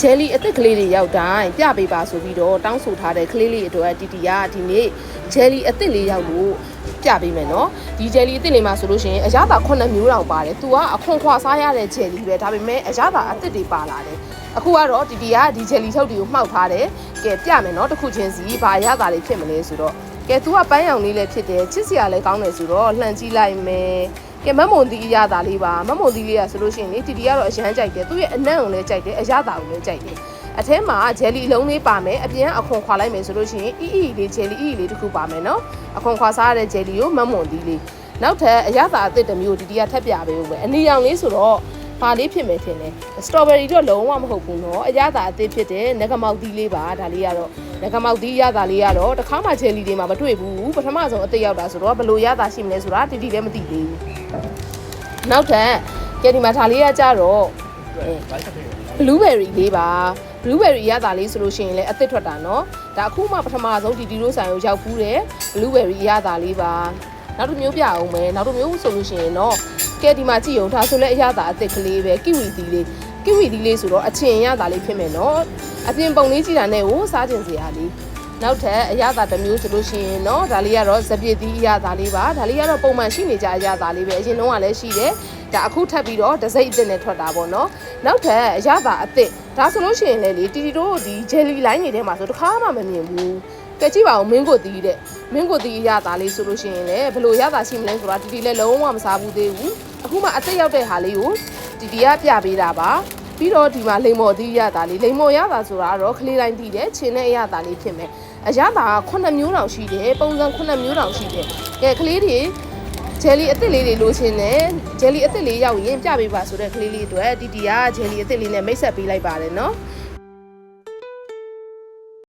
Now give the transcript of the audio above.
ဂျယ်လီအသစ်ကလေးတွေရောက်တိုင်းပြပေးပါဆိုပြီးတော့တောင်းဆိုထားတဲ့ကလေးလေးအတွက်တီတီကဒီနေ့ဂျယ်လီအသစ်လေးရောက်လို့ပြပေးမယ်နော်ဒီဂျယ်လီအသစ်လေးမှာဆိုလို့ရှိရင်အရသာ9မျိုးတောင်ပါတယ်သူကအခွန်ခွာစားရတဲ့ဂျယ်လီပဲဒါပေမဲ့အရသာအသစ်တွေပါလာတယ်အခုကတော့တီတီကဒီဂျယ်လီထုတ်တွေကိုမှောက်ထားတယ်ကဲပြမယ်နော်တစ်ခုချင်းစီဘာအရသာလေးဖြစ်မလဲဆိုတော့ ကဲသူကပန်းရောင်လေးလည်းဖြစ်တယ်ချစ်စရာလည်းကောင်းတယ်ဆိုတော့လှန်ကြည့်လိုက်မယ်ကဲမမွန်တီအရသာလေးပါမမွန်တီလေးကဆိုလို့ရှိရင်လေတီတီကတော့အရန်ကြိုက်တယ်သူရဲ့အနံ့ကိုလည်းကြိုက်တယ်အရသာကိုလည်းကြိုက်တယ်အထဲမှာဂျယ်လီအလုံးလေးပါမယ်အပြင်ကအခွန်ခွာလိုက်မယ်ဆိုလို့ရှိရင်အီအီလေးဂျယ်လီအီအီလေးတစ်ခုပါမယ်နော်အခွန်ခွာစားရတဲ့ဂျယ်လီကိုမမွန်တီလေးနောက်ထပ်အရသာအသစ်တစ်မျိုးတီတီကထပ်ပြပေးဦးမယ်အနီရောင်လေးဆိုတော့ ဘာလေးဖြစ်မယ်ထင်တယ်စတော်ဘယ်ရီတော့လုံးဝမဟုတ်ဘူးเนาะအရသာအသစ်ဖြစ်တယ်ငကမောက်သီးလေးပါဒါလေးကတော့ငကမောက်သီးရတာလေးကတော့တစ်ခါမှဂျယ်လီတွေမှာမတွေ့ဘူးပထမဆုံးအသစ်ရောက်တာဆိုတော့ဘယ်လိုရတာရှိမလဲဆိုတာတီတီလည်းမသိသေးဘူးနောက်ထပ်ကဲဒီမှာဒါလေးကကြတော့အဲ blueberry လေးပါ blueberry ရတာလေးဆိုလို့ရှိရင်လည်းအသစ်ထွက်တာเนาะဒါအခုမှပထမဆုံးဒီဒီလိုဆိုင်ကိုရောက်ဖူးတယ် blueberry ရတာလေးပါနောက်တစ်မျိုးပြအောင်မယ်နောက်တစ်မျိုးဆိုလို့ရှိရင်တော့ ကဲဒီမှာကြည့်ရုံဒါဆိုလဲအရသာအသစ်ကလေးပဲကိဝီသီးလေးကိဝီသီးလေးဆိုတော့အချင်ရတာလေးဖြစ်မယ်နော်အပြင်ပုံလေးကြည့်တာနဲ့ကိုစားကျင်စရာလေးနောက်ထပ်အရသာတစ်မျိုးဆိုလို့ရှိရင်တော့ဒါလေးကတော့ဇပြည့်သီးအရသာလေးပါဒါလေးကတော့ပုံမှန်ရှိနေကြအရသာလေးပဲအရင်တုန်းကလည်းရှိတယ်ဒါအခုထပ်ပြီးတော့ဒစိမ့်အစ်စ်နဲ့ထွက်တာပေါ့နော်နောက်ထပ်အရသာအစ်စ်ဒါဆိုလို့ရှိရင်လည်းလေတီတီတို့ဒီဂျယ်လီလိုင်းတွေထဲမှာဆိုတစ်ခါမှမမြင်ဘူးကြကြည့်ပါဦးမင်းကိုတီးတဲ့မင်းကိုတီးရတာလေးဆိုလို့ရှိရင်လည်းဘယ်လိုရတာရှိမလဲဆိုတာတီတီလည်းလုံးဝမစားဘူးသေးဘူး အခုမှအစ်စ်ရောက်တဲ့ဟာလေးကိုတီတီကပြပေးတာပါပြီးတော့ဒီမှာလိမ္မော်သီးရတာလေးလိမ္မော်ရတာဆိုတာကတော့ကလေးတိုင်းသိတယ်ချင်းတဲ့အရသာလေးဖြစ်မယ်အရသာက9မျိုးတောင်ရှိတယ်ပုံစံ9မျိုးတောင်ရှိတယ်ကဲကလေးတွေဂျယ်လီအစ်စ်လေးတွေလိုချင်တယ်ဂျယ်လီအစ်စ်လေးရောက်ရင်ပြပေးပါဆိုတဲ့ကလေးလေးအတွက်တီတီကဂျယ်လီအစ်စ်လေးနဲ့မိတ်ဆက်ပေးလိုက်ပါတယ်နော်